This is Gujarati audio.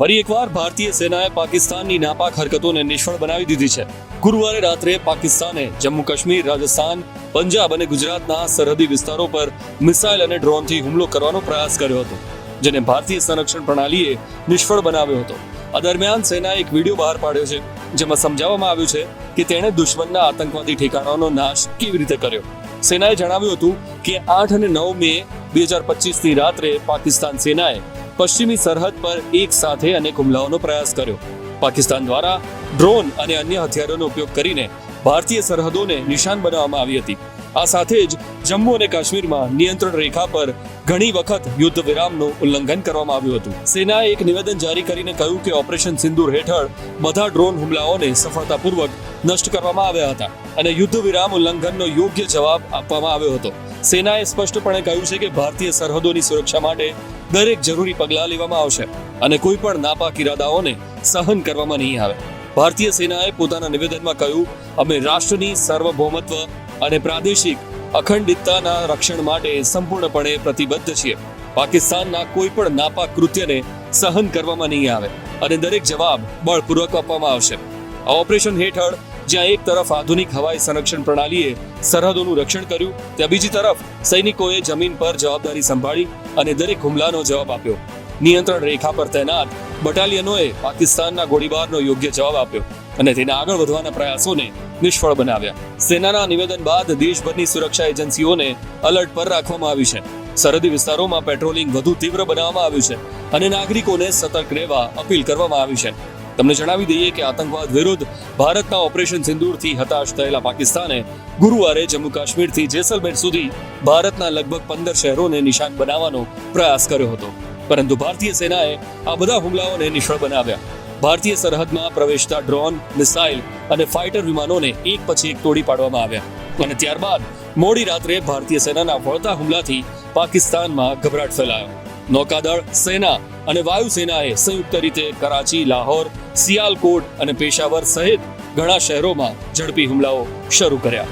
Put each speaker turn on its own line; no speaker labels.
ફરી એકવાર ભારતીય સેનાએ પાકિસ્તાનની નાપાક હરકતોને નિષ્ફળ બનાવી દીધી છે. ગુરુવારે રાત્રે પાકિસ્તાને જમ્મુ કાશ્મીર, રાજસ્થાન, પંજાબ અને ગુજરાતના સરહદી વિસ્તારો પર મિસાઇલ અને ડ્રોનથી હુમલો કરવાનો પ્રયાસ કર્યો હતો, જેને ભારતીય સંરક્ષણ પ્રણાલીએ નિષ્ફળ બનાવ્યો હતો. આ દરમિયાન સેનાએ એક વીડિયો બહાર પાડ્યો છે, જેમાં સમજાવવામાં આવ્યું છે કે તેણે દુશ્મનના આતંકવાદી ઠેકાણાનો નાશ કેવી રીતે કર્યો. સેનાએ જણાવ્યું હતું કે આઠ અને નવ મે બે હજાર પચીસની રાત્રે પાકિસ્તાન સેનાએ પશ્ચિમી સરહદ પર એક સાથે અનેક હુમલાઓનો પ્રયાસ કર્યો. પાકિસ્તાન દ્વારા ડ્રોન અને અન્ય હથિયારોનો ઉપયોગ કરીને ભારતીય સરહદોને નિશાન બનાવવામાં આવી હતી. આ સાથે જ જમ્મુ અને કાશ્મીરમાં નિયંત્રણ રેખા પર ઘણી વખત યુદ્ધ વિરામનું ઉલ્લંઘન કરવામાં આવ્યું હતું. સેનાએ એક નિવેદન જારી કરીને કહ્યું કે ઓપરેશન સિંદૂર હેઠળ બધા ડ્રોન હુમલાઓને સફળતાપૂર્વક નષ્ટ કરવામાં આવ્યા હતા અને યુદ્ધ વિરામ ઉલ્લંઘનનો યોગ્ય જવાબ આપવામાં આવ્યો હતો. સેનાએ સ્પષ્ટપણે કહ્યું છે કે ભારતીય સરહદોની સુરક્ષા માટે દરેક જરૂરી પગલાં લેવામાં આવશે અને કોઈ પણ નાપાક ઇરાદાઓને સહન કરવામાં નહીં આવે. ભારતીય સેનાએ પોતાના નિવેદનમાં કહ્યું, અમે રાષ્ટ્રની સાર્વભૌમત્વ અને પ્રાદેશિક અખંડિતતાના રક્ષણ માટે સંપૂર્ણપણે પ્રતિબદ્ધ છીએ. પાકિસ્તાનના કોઈ પણ નાપાક કૃત્યને સહન કરવામાં નહીં આવે અને દરેક જવાબ બળપૂર્વક આપવામાં આવશે. આ ઓપરેશન હેઠળ જ્યાં એક તરફ આધુનિક હવાઈ સંરક્ષણ પ્રણાલીએ સરહદોનું રક્ષણ કર્યું, ત્યાં બીજી તરફ સૈનિકોએ જમીન પર જવાબદારી સંભાળી અને દરેક હુમલાનો જવાબ આપ્યો. નિયંત્રણ રેખા પર તૈનાત બટાલિયનોએ પાકિસ્તાનના ગોળીબારનો યોગ્ય જવાબ આપ્યો અને તેના આગળ વધવાના પ્રયાસોને નિષ્ફળ બનાવ્યા. સેનાના નિવેદન બાદ દેશભરની સુરક્ષા એજન્સીઓને અલર્ટ પર રાખવામાં આવી છે. સરહદી વિસ્તારોમાં પેટ્રોલિંગ વધુ તીવ્ર બનાવવામાં આવ્યું છે અને નાગરિકોને સતર્ક રહેવા અપીલ કરવામાં આવી છે. તમને જણાવી દઈએ કે આતંકવાદ વિરુદ્ધ ભારતના ઓપરેશન સિંદૂરથી હતાશ થયેલા પાકિસ્તાને ગુરુવારે જમ્મુ કાશ્મીરથી જેસલમેર સુધી ભારતના લગભગ પંદર શહેરોને નિશાન બનાવવાનો પ્રયાસ કર્યો હતો. પરંતુ ભારતીય સેનાએ આ બધા હુમલાઓને નિષ્ફળ બનાવ્યા. ભારતીય સરહદમાં પ્રવેશતા ડ્રોન, મિસાઇલ અને ફાઇટર વિમાનોને એક પછી એક તોડી પાડવામાં આવ્યા. અને ત્યારબાદ મોડી રાત્રે ભારતીય સેનાના વળતા હુમલાથી પાકિસ્તાનમાં ગભરાટ ફેલાયો. નૌકાદળ, સેના અને વાયુસેનાએ સંયુક્ત રીતે કરાચી, લાહોર, સિયાલકોટ અને પેશાવર સહિત ઘણા શહેરોમાં ઝડપી હુમલાઓ શરૂ કર્યા.